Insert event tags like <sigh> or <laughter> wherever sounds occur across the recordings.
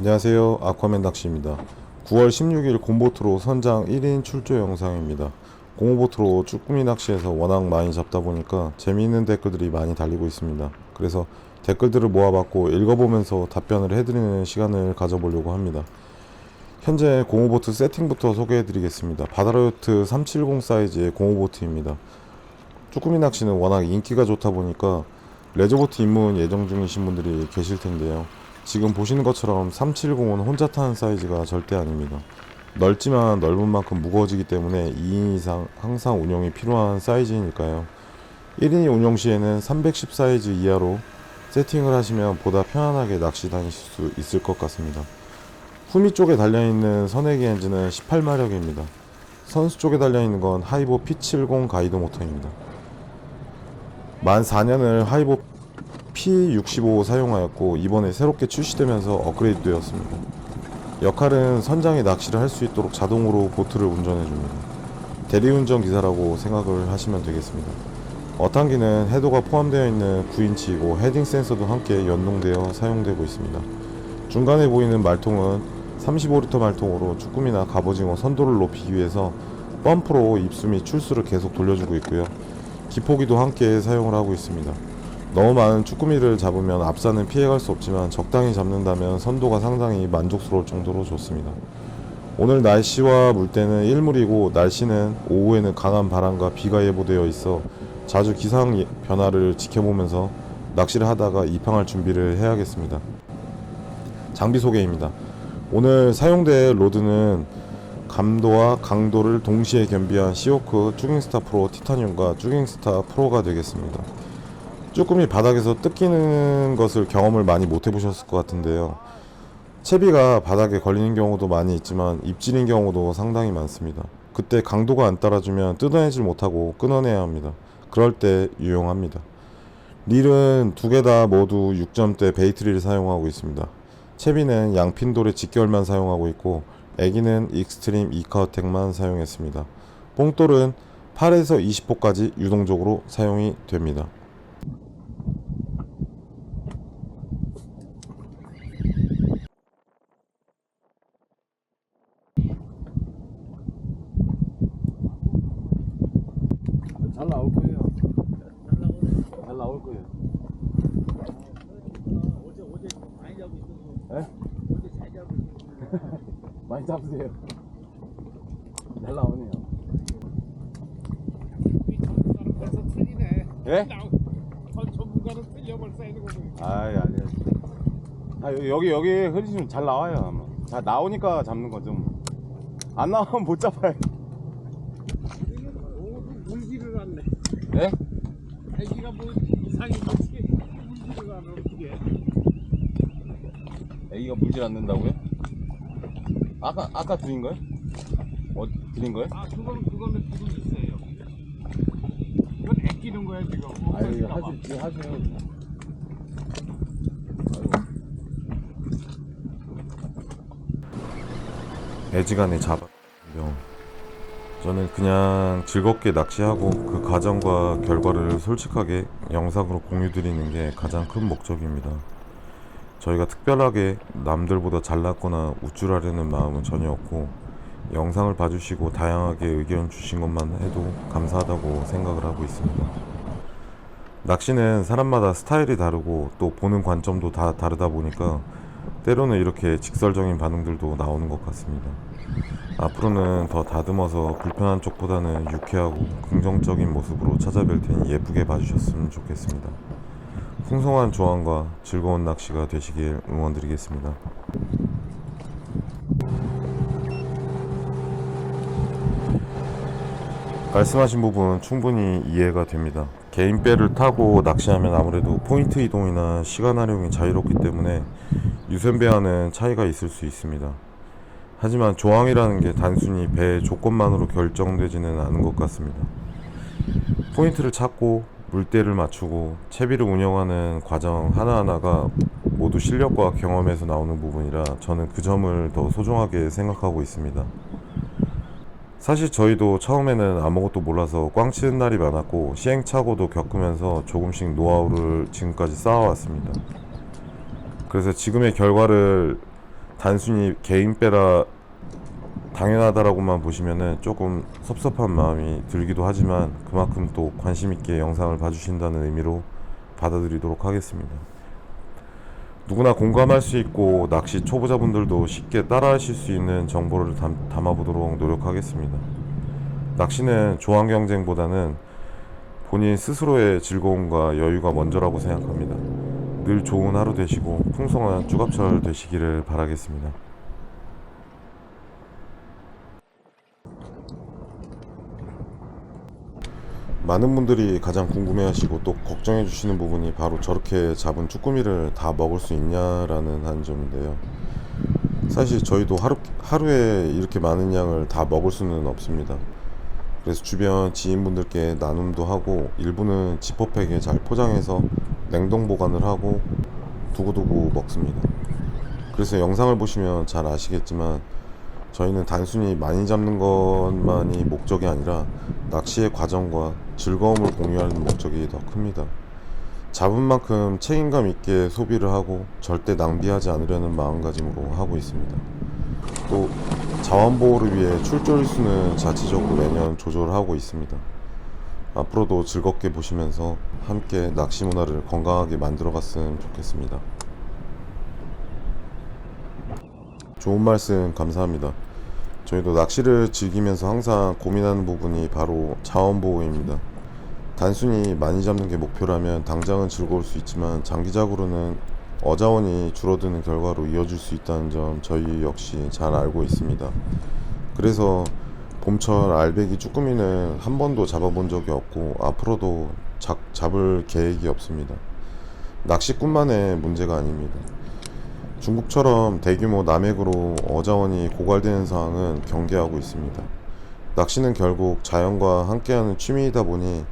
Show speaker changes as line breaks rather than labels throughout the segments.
안녕하세요. 아쿠아맨 낚시입니다. 9월 16일 곰보트로 선장 1인 출조 영상입니다. 공호보트로 쭈꾸미 낚시에서 워낙 많이 잡다 보니까 재미있는 댓글들이 많이 달리고 있습니다. 그래서 댓글들을 모아봤고 읽어보면서 답변을 해드리는 시간을 가져보려고 합니다. 현재 공호보트 세팅부터 소개해드리겠습니다. 바다로요트 370 사이즈의 공호보트입니다. 쭈꾸미 낚시는 워낙 인기가 좋다 보니까 레저보트 입문 예정 중이신 분들이 계실 텐데요. 지금 보시는 것처럼 370은 혼자 타는 사이즈가 절대 아닙니다. 넓지만 넓은 만큼 무거워지기 때문에 2인 이상 항상 운용이 필요한 사이즈이니까요. 1인이 운용 시에는 310 사이즈 이하로 세팅을 하시면 보다 편안하게 낚시 다니실 수 있을 것 같습니다. 후미 쪽에 달려있는 선회기 엔진은 18마력입니다. 선수 쪽에 달려있는 건 하이보 P70 가이드 모터입니다. 만 4년을 하이보 P65 사용하였고 이번에 새롭게 출시되면서 업그레이드 되었습니다. 역할은 선장이 낚시를 할 수 있도록 자동으로 보트를 운전해 줍니다. 대리운전 기사라고 생각을 하시면 되겠습니다. 어탕기는 해도가 포함되어 있는 9인치이고 헤딩 센서도 함께 연동되어 사용되고 있습니다. 중간에 보이는 말통은 35리터 말통으로 쭈꾸미나 갑오징어 선도를 높이기 위해서 펌프로 입수 및 출수를 계속 돌려주고 있고요. 기포기도 함께 사용을 하고 있습니다. 너무 많은 쭈꾸미를 잡으면 앞산은 피해갈 수 없지만 적당히 잡는다면 선도가 상당히 만족스러울 정도로 좋습니다. 오늘 날씨와 물때는 일물이고 날씨는 오후에는 강한 바람과 비가 예보되어 있어 자주 기상 예- 변화를 지켜보면서 낚시를 하다가 입항할 준비를 해야겠습니다. 장비 소개입니다. 오늘 사용될 로드는 감도와 강도를 동시에 겸비한 시오크 쭈깅스타 프로 티타늄과 쭈깅스타 프로가 되겠습니다. 쭈꾸미 바닥에서 뜯기는 것을 경험을 많이 못 해보셨을 것 같은데요. 채비가 바닥에 걸리는 경우도 많이 있지만 입질인 경우도 상당히 많습니다. 그때 강도가 안 따라주면 뜯어내질 못하고 끊어내야 합니다. 그럴 때 유용합니다. 릴은 두 개 다 모두 6점대 베이트릴을 사용하고 있습니다. 채비는 양핀돌의 직결만 사용하고 있고 애기는 익스트림 이카어텍만 사용했습니다. 뽕돌은 8에서 20호까지 유동적으로 사용이 됩니다.
잘 나올 거예요. 잘 나올 거예요.
어제 어제 많이 자고 있어서
예?
어제 잘 자고 있어서
많이 잡으세요. 잘 나오네요.
벌써 틀리네.
예?
전 전문가는 틀려 벌써 이거 보니까.
아이 아니요. 아 여- 여기 여기 흐리시면 잘 나와요 아마. 다 나오니까 잡는 거죠. 뭐. 안 나오면 못 잡아요.
물기를 않네.
예?
애기가 뭐 이상이 뭐지? 물기를 안 어떻게?
애기가 물질 않는다고요? 아까 아까 드린 거요? 어 드린 거요?
아 그거는 그거는 지금 있어요. 이건 애끼는 거야 지금.
아유
엉덩이가 막.
하시 지금 하세요.
애지간에 잡았요. 저는 그냥 즐겁게 낚시하고 그 과정과 결과를 솔직하게 영상으로 공유드리는 게 가장 큰 목적입니다. 저희가 특별하게 남들보다 잘났거나 우쭐하려는 마음은 전혀 없고 영상을 봐주시고 다양하게 의견 주신 것만 해도 감사하다고 생각을 하고 있습니다. 낚시는 사람마다 스타일이 다르고 또 보는 관점도 다 다르다 보니까 때로는 이렇게 직설적인 반응들도 나오는 것 같습니다. 앞으로는 더 다듬어서 불편한 쪽보다는 유쾌하고 긍정적인 모습으로 찾아뵐 테니 예쁘게 봐주셨으면 좋겠습니다. 풍성한 조항과 즐거운 낚시가 되시길 응원드리겠습니다. 말씀하신 부분 충분히 이해가 됩니다. 개인 배를 타고 낚시하면 아무래도 포인트 이동이나 시간 활용이 자유롭기 때문에 유선배와는 차이가 있을 수 있습니다. 하지만 조항이라는 게 단순히 배의 조건만으로 결정되지는 않은 것 같습니다. 포인트를 찾고 물대를 맞추고 채비를 운영하는 과정 하나하나가 모두 실력과 경험에서 나오는 부분이라 저는 그 점을 더 소중하게 생각하고 있습니다. 사실 저희도 처음에는 아무것도 몰라서 꽝 치는 날이 많았고 시행착오도 겪으면서 조금씩 노하우를 지금까지 쌓아왔습니다. 그래서 지금의 결과를 단순히 개인 빼라 당연하다라고만 보시면은 조금 섭섭한 마음이 들기도 하지만 그만큼 또 관심 있게 영상을 봐주신다는 의미로 받아들이도록 하겠습니다. 누구나 공감할 수 있고 낚시 초보자분들도 쉽게 따라하실 수 있는 정보를 담, 담아보도록 노력하겠습니다. 낚시는 조항 경쟁보다는 본인 스스로의 즐거움과 여유가 먼저라고 생각합니다. 늘 좋은 하루 되시고 풍성한 쭈갑철 되시기를 바라겠습니다. 많은 분들이 가장 궁금해하시고 또 걱정해 주시는 부분이 바로 저렇게 잡은 쭈꾸미를 다 먹을 수 있냐라는 한 점인데요. 사실 저희도 하루, 하루에 이렇게 많은 양을 다 먹을 수는 없습니다. 그래서 주변 지인분들께 나눔도 하고 일부는 지퍼백에 잘 포장해서 냉동 보관을 하고 두고두고 먹습니다. 그래서 영상을 보시면 잘 아시겠지만 저희는 단순히 많이 잡는 것만이 목적이 아니라 낚시의 과정과 즐거움을 공유하는 목적이 더 큽니다. 잡은 만큼 책임감 있게 소비를 하고 절대 낭비하지 않으려는 마음가짐으로 하고 있습니다. 또 자원보호를 위해 출조일수는 자체적으로 매년 조절하고 있습니다. 앞으로도 즐겁게 보시면서 함께 낚시 문화를 건강하게 만들어 갔으면 좋겠습니다. 좋은 말씀 감사합니다. 저희도 낚시를 즐기면서 항상 고민하는 부분이 바로 자원보호입니다. 단순히 많이 잡는 게 목표라면 당장은 즐거울 수 있지만 장기적으로는 어자원이 줄어드는 결과로 이어질 수 있다는 점 저희 역시 잘 알고 있습니다. 그래서 봄철 알배기 쭈꾸미는 한 번도 잡아본 적이 없고 앞으로도 잡, 잡을 계획이 없습니다. 낚시꾼만의 문제가 아닙니다. 중국처럼 대규모 남획으로 어자원이 고갈되는 상황은 경계하고 있습니다. 낚시는 결국 자연과 함께하는 취미이다 보니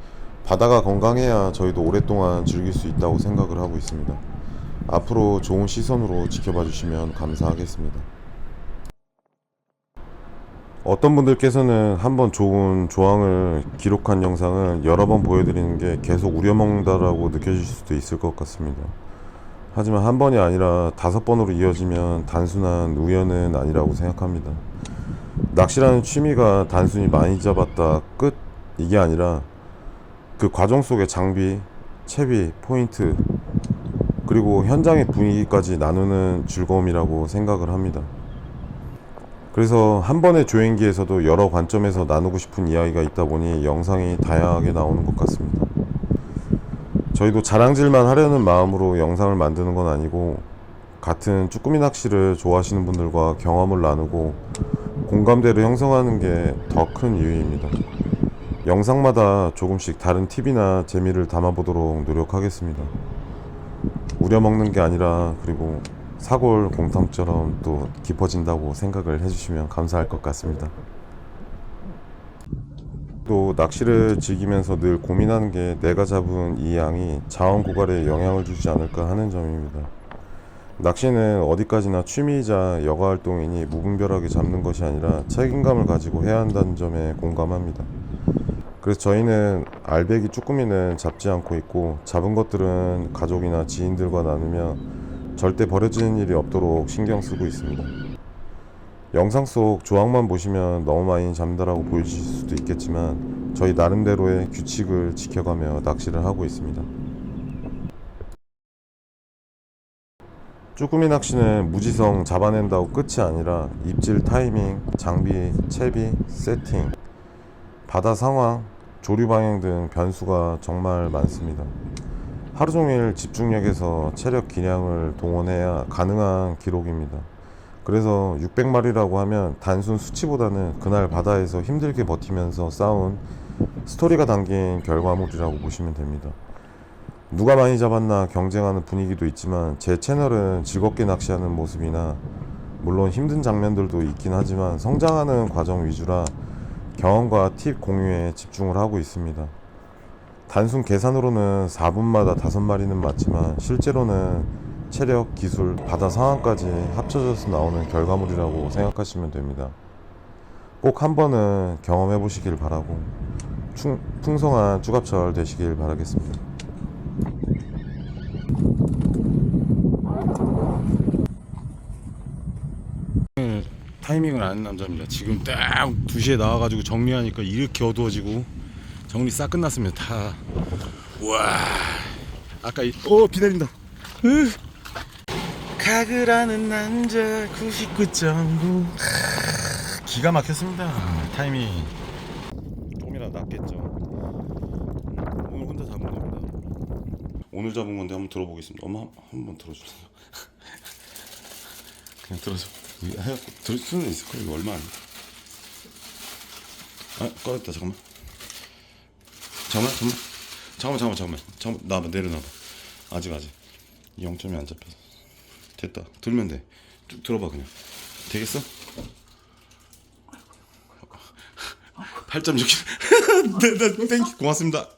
바다가 건강해야 저희도 오랫동안 즐길 수 있다고 생각을 하고 있습니다. 앞으로 좋은 시선으로 지켜봐 주시면 감사하겠습니다. 어떤 분들께서는 한번 좋은 조항을 기록한 영상을 여러 번 보여드리는 게 계속 우려먹는다라고 느껴질 수도 있을 것 같습니다. 하지만 한 번이 아니라 다섯 번으로 이어지면 단순한 우연은 아니라고 생각합니다. 낚시라는 취미가 단순히 많이 잡았다 끝 이게 아니라 그 과정 속의 장비, 채비, 포인트 그리고 현장의 분위기까지 나누는 즐거움이라고 생각을 합니다. 그래서 한 번의 조행기에서도 여러 관점에서 나누고 싶은 이야기가 있다 보니 영상이 다양하게 나오는 것 같습니다. 저희도 자랑질만 하려는 마음으로 영상을 만드는 건 아니고 같은 쭈꾸미 낚시를 좋아하시는 분들과 경험을 나누고 공감대를 형성하는 게 더 큰 이유입니다. 영상마다 조금씩 다른 팁이나 재미를 담아보도록 노력하겠습니다. 우려먹는 게 아니라 그리고 사골 공탕처럼 또 깊어진다고 생각을 해주시면 감사할 것 같습니다. 또 낚시를 즐기면서 늘 고민하는 게 내가 잡은 이 양이 자원 고갈에 영향을 주지 않을까 하는 점입니다. 낚시는 어디까지나 취미이자 여가 활동이니 무분별하게 잡는 것이 아니라 책임감을 가지고 해야 한다는 점에 공감합니다. 그래서 저희는 알배기 쭈꾸미는 잡지 않고 있고 잡은 것들은 가족이나 지인들과 나누며 절대 버려지는 일이 없도록 신경 쓰고 있습니다. 영상 속 조항만 보시면 너무 많이 잡는다라고 보이실 수도 있겠지만 저희 나름대로의 규칙을 지켜가며 낚시를 하고 있습니다. 쭈꾸미 낚시는 무지성 잡아낸다고 끝이 아니라 입질 타이밍, 장비, 채비, 세팅, 바다 상황, 조류 방향 등 변수가 정말 많습니다. 하루 종일 집중력에서 체력 기량을 동원해야 가능한 기록입니다. 그래서 600마리라고 하면 단순 수치보다는 그날 바다에서 힘들게 버티면서 쌓은 스토리가 담긴 결과물이라고 보시면 됩니다. 누가 많이 잡았나 경쟁하는 분위기도 있지만 제 채널은 즐겁게 낚시하는 모습이나 물론 힘든 장면들도 있긴 하지만 성장하는 과정 위주라 경험과 팁 공유에 집중을 하고 있습니다. 단순 계산으로는 4분마다 5마리는 맞지만 실제로는 체력, 기술, 바다 상황까지 합쳐져서 나오는 결과물이라고 생각하시면 됩니다. 꼭 한 번은 경험해 보시길 바라고 충, 풍성한 쭈갑철 되시길 바라겠습니다. 타이밍을 아는 남자입니다. 지금 딱 2시에 나와가지고 정리하니까 이렇게 어두워지고 정리 싹 끝났습니다. 다. 와. 아까 이, 오, 비 내린다. 으. 가그라는 남자 99.9 기가 막혔습니다. 타이밍. 조금이라도 낫겠죠. 오늘 혼자 잡은 겁니다. 오늘 잡은 건데 한번 들어보겠습니다. 엄마 한- 한번 들어주세요. <laughs> 그냥 들어줘. 들을 수는 있을 거야. 이거 얼마 안 돼. 아 꺼졌다 잠깐만. 잠깐만 잠깐만 잠깐만 잠깐만 잠깐만 나봐 내려놔봐. 아직 아직 0점이 안 잡혀서 됐다. 들면 돼. 쭉 들어봐 그냥. 되겠어? 8.6kg. <laughs> 네, 네, 땡큐 고맙습니다.